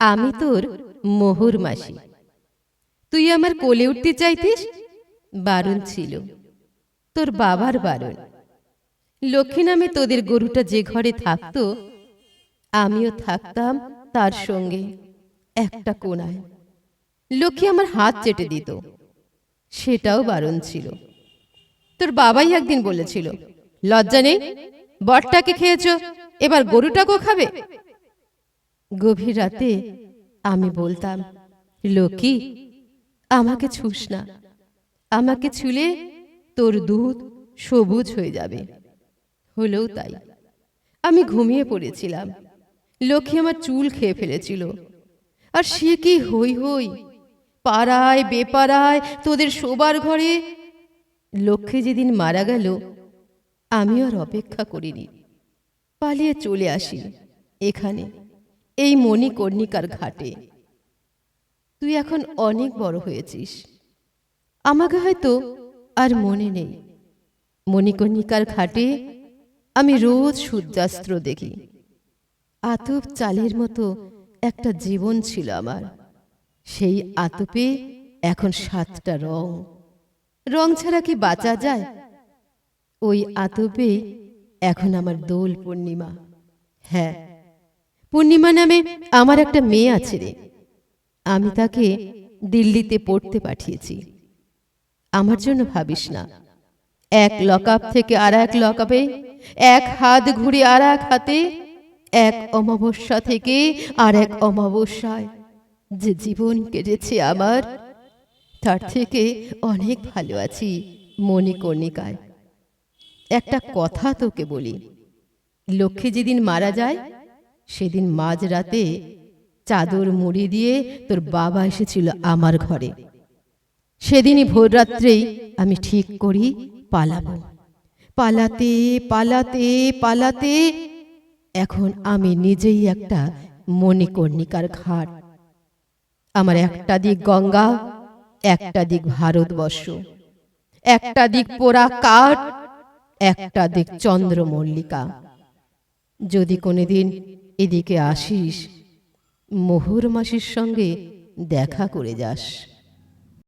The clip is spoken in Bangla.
আমি তোর মোহর মাসি। তুই আমার কোলে উঠতে চাইতিস? বারণ ছিল। তোর বাবার বারণ। লক্ষ্মী নামে তোদের গরুটা যে ঘরে থাকতো, আমিও থাকতাম তার সঙ্গে একটা কোনায়। লক্ষ্মী আমার হাত চেটে দিত। সেটাও বারণ ছিল। তোর বাবাই একদিন বলেছিল, লজ্জা নেই বটটাকে খেয়েছ, এবার গরুটাকেও খাবে? গভীর রাতে আমি বলতাম লক্ষ্মী আমাকে ছুস না। আমাকে ছুলে তোর দুধ সবুজ হয়ে যাবে। হলেও তাই। আমি ঘুমিয়ে পড়েছিলাম। লক্ষ্মী আমার চুল খেয়ে ফেলেছিল। আর সে কি হই হই, পাড়ায়, বেপাড়ায়, তোদের শোবার ঘরে? লক্ষ্মী যেদিন মারা গেল আমি আর অপেক্ষা করিনি। পালিয়ে চলে আসি এখানে। এই মণিকর্ণিকার ঘাটে। তুই এখন অনেক বড় হয়েছিস। আমাকে হয়তো আর মনে নেই। মণিকর্ণিকার ঘাটে আমি রোজ সূর্যাস্ত্র দেখি। আতপ চালের মতো একটা জীবন ছিল আমার। সেই আতপে এখন সাতটা রং। রং ছাড়া কি বাঁচা যায়? ওই আতপে এখন আমার দোল পূর্ণিমা। হ্যাঁ পূর্ণিমা নামে আমার একটা মেয়ে আছে রে। আমি তাকে দিল্লিতে পড়তে পাঠিয়েছি। আমার জন্য ভাবিস না। এক লকআপ থেকে আর এক লকআপে এক হাত ঘুরে আর এক হাতে এক অমাবস্যা থেকে আর এক অমাবস্যায় যে জীবন কেটেছে আমার, তার থেকে অনেক ভালো আছি মণিকর্ণিকায় একটা কথা তোকে বলি। লক্ষ্মী যেদিন মারা যায় সেদিন মাঝরাতে চাদর মুড়ি দিয়ে তোর বাবা এসেছিল আমার ঘরে। সেদিনই ভোররাত্রেই আমি ঠিক করি পালাবো। পালাতে পালাতে পালাতে এখন আমি নিজেই একটা মণিকর্ণিকার ঘাট। আমার একটা দিক গঙ্গা, একটা দিক ভারতবর্ষ। একটা দিক পোড়া কাঠ, একটা দিক চন্দ্রমল্লিকা। যদি কোনোদিন এদিকে আসিস মোহর মাসির সঙ্গে দেখা করে যাস।